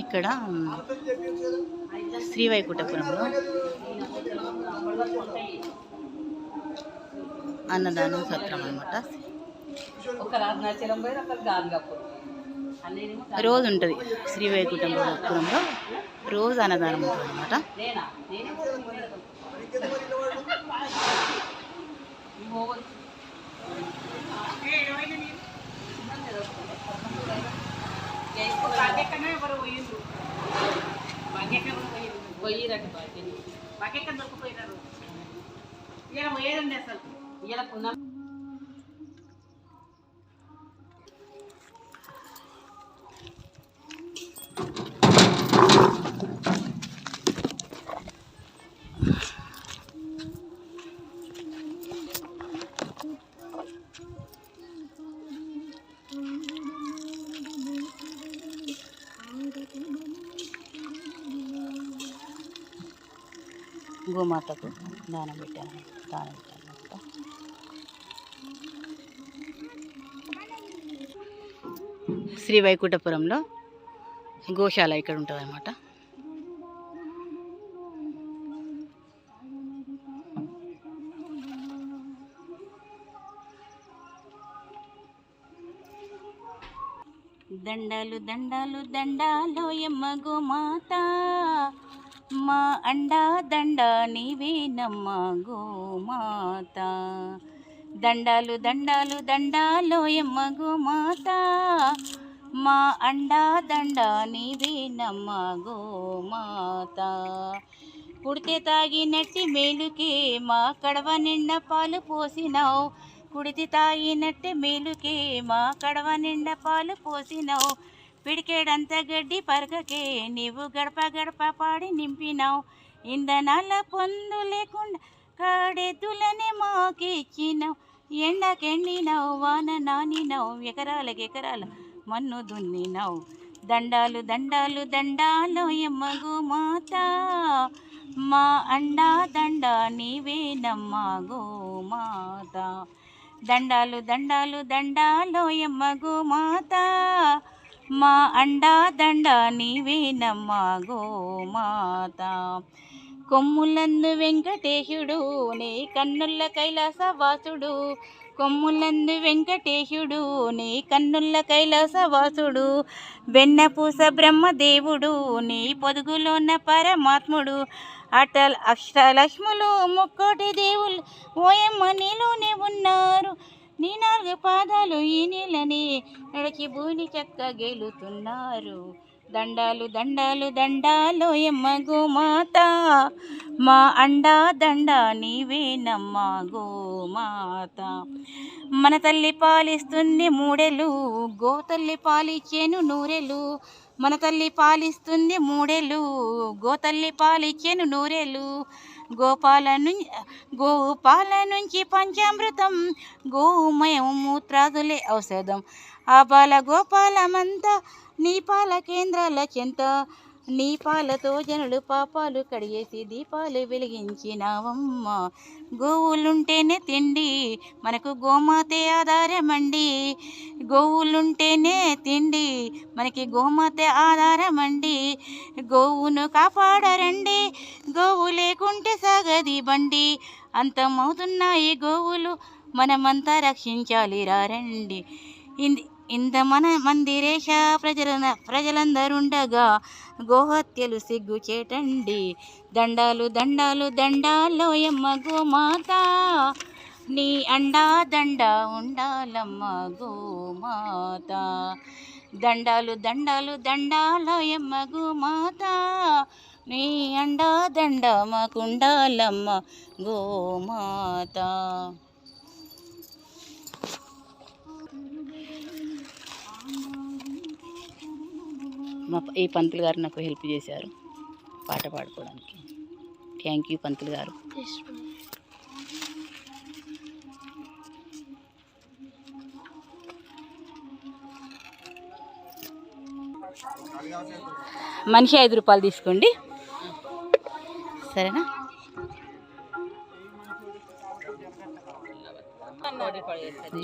ఇక్కడ శ్రీవైకుంఠపురంలో అన్నదానం సత్రం అనమాట అరుణాచలం పోయి గాంగాపూర్ రోజు ఉంటుంది శ్రీవైకుంఠపురంలో రోజు అన్నదానం ఉంటుంది అనమాట దొరికిపోయినారు ఇలా పోయేదండి అసలు ఇలా గోమాతకు దానం పెట్టాను దానం పెట్టాను శ్రీ వైకుంఠపురంలో గోశాల ఇక్కడ ఉంటుంది అనమాట దండాలు దండాలు దండాలో ఎమ్మ గోమాత. మా అండా దండ నీవేనమ్మ గోమాత. దండాలు దండాలు దండాలో ఎమ్మ గోమాత. మా అండా దండ నీవేనమ్మ గోమాత. పుడితే తాగినట్టి మేలుకే మా కడవ నిండా పాలు పోసినావు. కుడితి తాగినట్టే మేలుకే మా కడవ నిండా పాలు పోసినావు. పిడికేడంత గడ్డి పరకకే నీవు గడప గడప పాడి నింపినావు. ఇంధనాల పొందు లేకుండా కాడెద్దులనే మాకిచ్చినావు. ఎండకెండినావు వాన నానినావు ఎకరాలకు ఎకరాల మన్ను దున్నినావు. దండాలు దండాలు దండాలు ఎమ్మగు మాత. మా అండా దండ నీవేనమ్మ గోమాత దండాలు దండాలు దండాలు ఎమ్మగు మాత. మా అండా దండ గోమాత కొమ్ములందు వెంకటేశుడు నీ కన్నుల కైలాసవాసుడు. కొమ్ములందు వెంకటేశుడు నీ కన్నుల కైలాసవాసుడు. వెన్నపూస బ్రహ్మదేవుడు నీ పొదుగులోన పరమాత్ముడు. అటల్ అష్టలక్ష్ములు ముక్కోటి దేవులు ఓయమ్మ నీలోనే ఉన్నారు. నీ నాలుగు పాదాలు ఈ నీళ్ళని నడిచి భూని చెక్క గెలుతున్నారు. దండాలు దండాలు దండాలు ఎమ్మ గోమాత. మా అండా దండ నీవేనమ్మా గోమాత. మన తల్లి పాలిస్తుంది మూడెలు గో తల్లి పాలిచ్చేను నూరెలు. మన తల్లి పాలిస్తుంది మూడెలు గో తల్లి పాలిచ్చేను నూరెలు. గోపాల నుంచి గోపాల నుంచి పంచామృతం గోమయం మూత్రాదులే ఔషధం. ఆ బాల గోపాలమంతా నీ పాల కేంద్రాల చెంత నీ పాలతో జనులు పాపాలు కడిగేసి దీపాలు వెలిగించినావమ్మ. గోవులుంటేనే తిండి మనకు గోమాతే ఆధారమండి. గోవులుంటేనే తిండి మనకి గోమాతే ఆధారమండి. గోవును కాపాడరండి గోవు లేకుంటే సాగది బండి. అంతమవుతున్నాయి గోవులు మనమంతా రక్షించాలి రారండి. ఇంది ఇంత మన మందిరేష ప్రజల ప్రజలందరుండగా గోహత్యలు సిగ్గు చేటండి దండాలు దండాలు దండాలో ఎమ్మ గోమాత. నీ అండా దండ ఉండాలమ్మ గోమాత. దండాలు దండాలు దండాలయమ్మ గోమాత. నీ అండా దండ మాకుండాలమ్మ గోమాత. మా ఈ పంతులు గారు నాకు హెల్ప్ చేశారు పాట పాడుకోవడానికి. థ్యాంక్ యూ పంతులు గారు. మనిషి ఐదు రూపాయలు తీసుకోండి. సరేనా?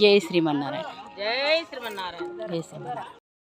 జై శ్రీమన్నారాయణ. జై శ్రీమన్నారాయణ. జై శ్రీమన్నారాయణ.